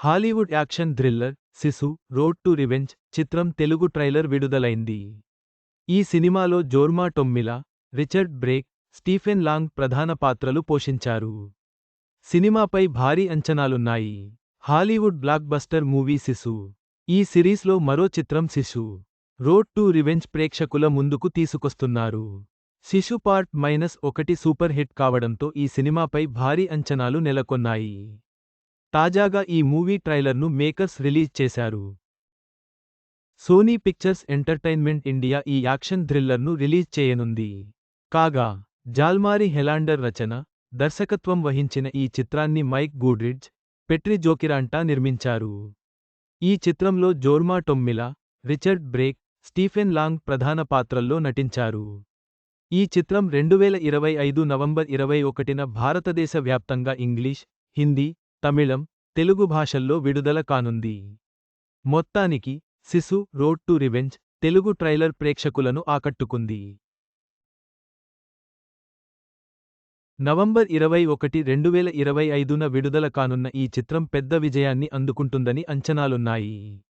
Hollywood action thriller Sisu road to revenge చిత్రం Telugu trailer విడుదలైంది. ఈ సినిమాలో Jorma Tommila Richard Brake Stephen Lang ప్రధాన పాత్రలు పోషించారు. సినిమాపై భారీ అంచనాలున్నాయి. Hollywood blockbuster movie Sisu ఈ సిరీస్లో మరో చిత్రం శిశు రోడ్ టు రివెంజ్ ప్రేక్షకుల ముందుకు తీసుకొస్తున్నారు. శిశు పార్ట్ మైనస్ ఒకటి సూపర్ హిట్ కావడంతో ఈ సినిమాపై భారీ అంచనాలు నెలకొన్నాయి. తాజాగా ఈ మూవీ ట్రైలర్ను మేకర్స్ రిలీజ్ చేశారు. సోనీ పిక్చర్స్ ఎంటర్టైన్మెంట్ ఇండియా ఈ యాక్షన్ థ్రిల్లర్ను రిలీజ్ చేయనుంది. కాగా జాల్మారి హెలాండర్ రచన దర్శకత్వం వహించిన ఈ చిత్రాన్ని మైక్ గూడ్రిడ్జ్ పెట్రి జోకిరాంటా నిర్మించారు. ఈ చిత్రంలో Jorma Tommila Richard Brake Stephen Lang ప్రధాన పాత్రల్లో నటించారు. ఈ చిత్రం రెండువేల ఇరవై ఐదు నవంబర్ ఇరవై ఒకటిన భారతదేశ వ్యాప్తంగా ఇంగ్లీష్ హిందీ తమిళం తెలుగు భాషల్లో విడుదల కానుంది. మొత్తానికి Sisu road to revenge Telugu trailer ప్రేక్షకులను ఆకట్టుకుంది. నవంబర్ ఇరవై ఒకటి రెండు వేల ఇరవై ఐదున విడుదల కానున్న ఈ చిత్రం పెద్ద విజయాన్ని అందుకుంటుందని అంచనాలున్నాయి.